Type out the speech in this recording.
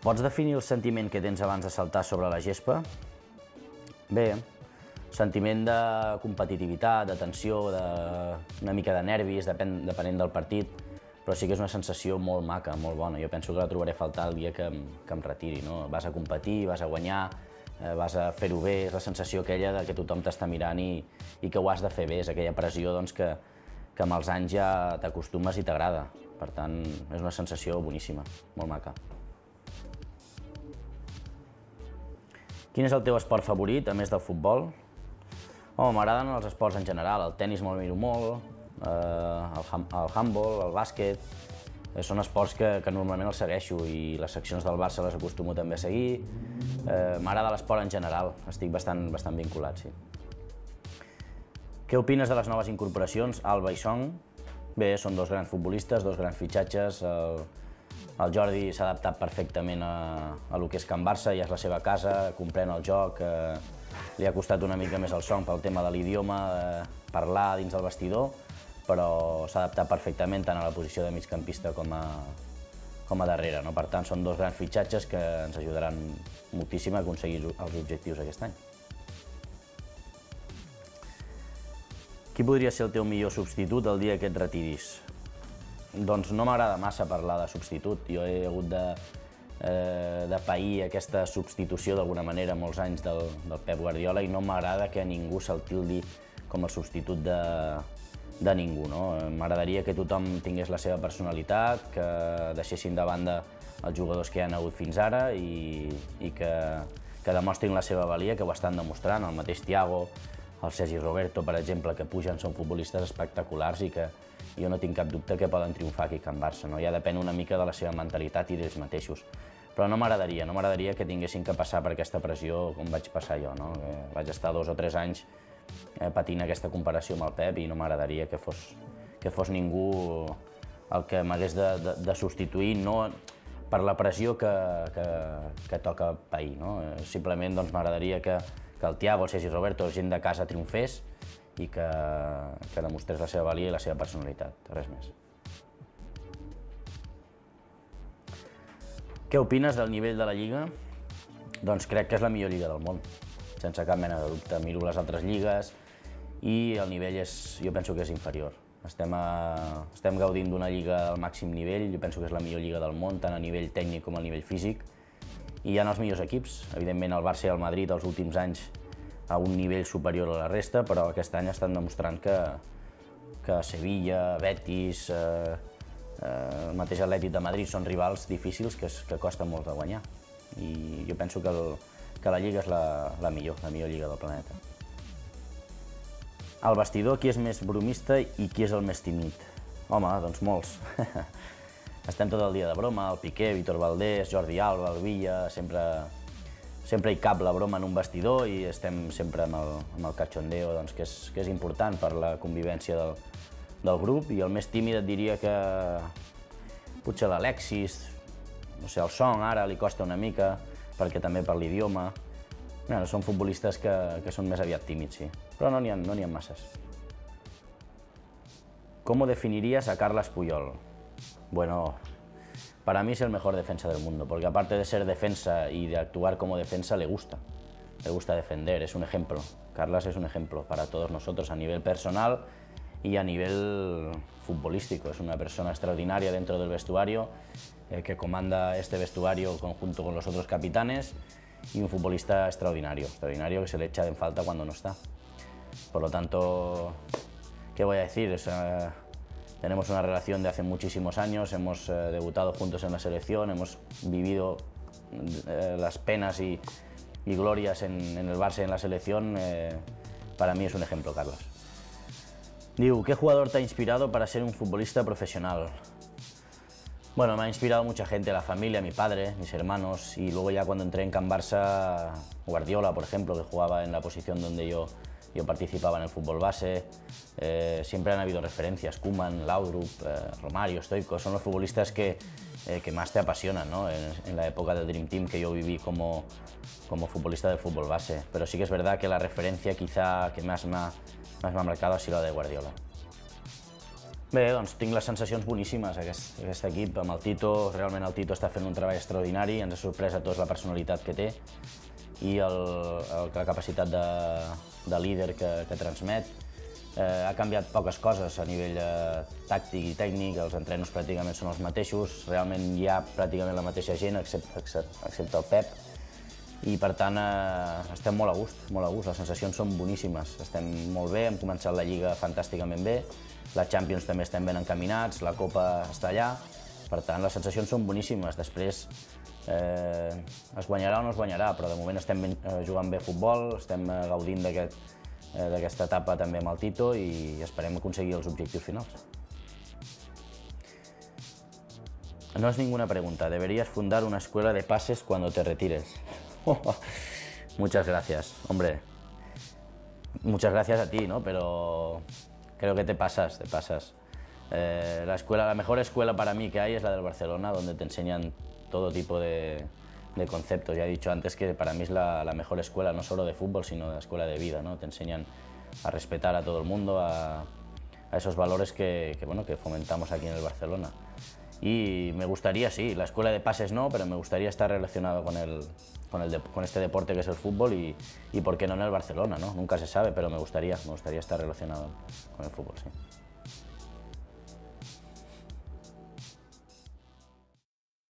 Pots definir el sentiment que tens abans de saltar sobre la gespa? Bé, sentiment de competitivitat, de tensió, de, una mica de nervis, depenent del partit, però sí que és una sensació molt maca, molt bona. Jo penso que la trobaré a faltar el dia que, em, que em retiri. No? Vas a competir, vas a guanyar, eh, vas a fer-ho bé, és la sensació aquella de que tothom t'està mirant i, i que ho has de fer bé, és aquella pressió doncs, que, que amb els anys ja t'acostumes i t'agrada. Per tant, és una sensació boníssima, molt maca. Quin és el teu esport favorit, a més del futbol? Home, m'agraden els esports en general, el tennis me'l miro molt, eh, el, el handball, el bàsquet, eh, són esports que, que normalment els segueixo i les seccions del Barça les acostumo també a seguir. Eh, M'agrada l'esport en general, estic bastant, bastant vinculat, sí. Què opines de les noves incorporacions, Alba i Song? Bé, són dos grans futbolistes, dos grans fitxatges, el, el Jordi s'ha adaptat perfectament a, a lo que és Can Barça, ja és la seva casa, comprèn el joc, eh, li ha costat una mica més el son pel tema de l'idioma, eh, parlar dins del vestidor, però s'ha adaptat perfectament tant a la posició de migcampista com a, com a darrere. No? Per tant, són dos grans fitxatges que ens ajudaran moltíssim a aconseguir els objectius aquest any. Qui podria ser el teu millor substitut el dia que et retiris? Doncs no m'agrada massa parlar de substitut. Jo he hagut de, eh, de pair aquesta substitució d'alguna manera molts anys del, del Pep Guardiola i no m'agrada que ningú se'l tildi com el substitut de, de ningú. No? M'agradaria que tothom tingués la seva personalitat, que deixessin de banda els jugadors que hi han hagut fins ara i, i que, que demostrin la seva valia, que ho estan demostrant. El mateix Thiago, el Sergi Roberto, per exemple, que pugen, són futbolistes espectaculars i que, jo no tinc cap dubte que poden triomfar aquí a Can Barça. No? Ja depèn una mica de la seva mentalitat i d'ells mateixos. Però no m'agradaria, no m'agradaria que tinguessin que passar per aquesta pressió com vaig passar jo. No? Que vaig estar dos o tres anys eh, patint aquesta comparació amb el Pep i no m'agradaria que, fos, que fos ningú el que m'hagués de, de, de substituir, no per la pressió que, que, que toca pair. No? Simplement doncs, m'agradaria que, que el Tiago, el Sergi Roberto, gent de casa triomfés i que, que demostrés la seva valia i la seva personalitat, res més. Què opines del nivell de la Lliga? Doncs crec que és la millor lliga del món, sense cap mena de dubte. Miro les altres lligues i el nivell és, jo penso que és inferior. Estem, a, estem gaudint d'una lliga al màxim nivell, jo penso que és la millor lliga del món, tant a nivell tècnic com a nivell físic, i hi ha els millors equips. Evidentment el Barça i el Madrid els últims anys a un nivell superior a la resta, però aquest any estan demostrant que, que Sevilla, Betis, eh, eh, el mateix Atlètic de Madrid són rivals difícils que, que costa molt de guanyar. I jo penso que, el, que la Lliga és la, la millor, la millor Lliga del planeta. Al vestidor, qui és més bromista i qui és el més tímid? Home, doncs molts. Estem tot el dia de broma, el Piqué, Víctor Valdés, Jordi Alba, el Villa, sempre sempre hi cap la broma en un vestidor i estem sempre amb el, amb el cachondeo, doncs, que, és, que és important per la convivència del, del grup. I el més tímid et diria que potser l'Alexis, no sé, el Song ara li costa una mica, perquè també per l'idioma. Bueno, són futbolistes que, que són més aviat tímids, sí. Però no n'hi ha, no ha masses. Com definiries a Carles Puyol? Bueno, para mí es el mejor defensa del mundo, porque aparte de ser defensa y de actuar como defensa, le gusta. Le gusta defender, es un ejemplo. Carlas es un ejemplo para todos nosotros a nivel personal y a nivel futbolístico. Es una persona extraordinaria dentro del vestuario, eh, que comanda este vestuario conjunto con los otros capitanes y un futbolista extraordinario, extraordinario que se le echa en falta cuando no está. Por lo tanto, ¿qué voy a decir? Es, uh, tenemos una relación de hace muchísimos años, hemos eh, debutado juntos en la selección, hemos vivido eh, las penas y, y glorias en, en, el Barça y en la selección. Eh, para mí es un ejemplo, Carlos. Diu, ¿qué jugador te ha inspirado para ser un futbolista profesional? Bueno, me ha inspirado mucha gente, la familia, mi padre, mis hermanos, y luego ya cuando entré en Can Barça, Guardiola, por ejemplo, que jugaba en la posición donde yo yo participaba en el fútbol base, eh, siempre han habido referencias, Kuman, Laudrup, eh, Romario, Stoico, son los futbolistas que, eh, que más te apasionan ¿no? en, en, la época del Dream Team que yo viví como, como futbolista del fútbol base. Pero sí que es verdad que la referencia quizá que más me ha, más me ha marcado ha sido la de Guardiola. Bé, doncs tinc les sensacions boníssimes, aquest, aquest equip amb el Tito, realment el Tito està fent un treball extraordinari, ens ha sorprès a tots la personalitat que té i el, el, la capacitat de, de líder que, que transmet. Eh, ha canviat poques coses a nivell eh, tàctic i tècnic, els entrenos pràcticament són els mateixos, realment hi ha pràcticament la mateixa gent, excepte, excepte, excepte el Pep, i per tant eh, estem molt a gust, molt a gust, les sensacions són boníssimes, estem molt bé, hem començat la Lliga fantàsticament bé, la Champions també estem ben encaminats, la Copa està allà, per tant les sensacions són boníssimes, després eh, es guanyarà o no es guanyarà, però de moment estem eh, jugant bé futbol, estem eh, gaudint d'aquesta aquest, eh, etapa també amb el Tito i esperem aconseguir els objectius finals. No es ninguna pregunta, deberías fundar una escuela de pases cuando te retires. Muchas gracias, hombre. Muchas gracias a ti, ¿no? Pero creo que te pasas, te pasas. Eh, la, escuela, la mejor escuela para mí que hay es la del Barcelona, donde te enseñan todo tipo de, conceptos. Ya he dicho antes que para mí es la, mejor escuela, no solo de fútbol, sino de la escuela de vida. ¿no? Te enseñan a respetar a todo el mundo, a, esos valores que, bueno, que fomentamos aquí en el Barcelona. Y me gustaría, sí, la escuela de pases no, pero me gustaría estar relacionado con, el, con, el con este deporte que es el fútbol y, y, por qué no en el Barcelona, ¿no? Nunca se sabe, pero me gustaría, me gustaría estar relacionado con el fútbol, sí.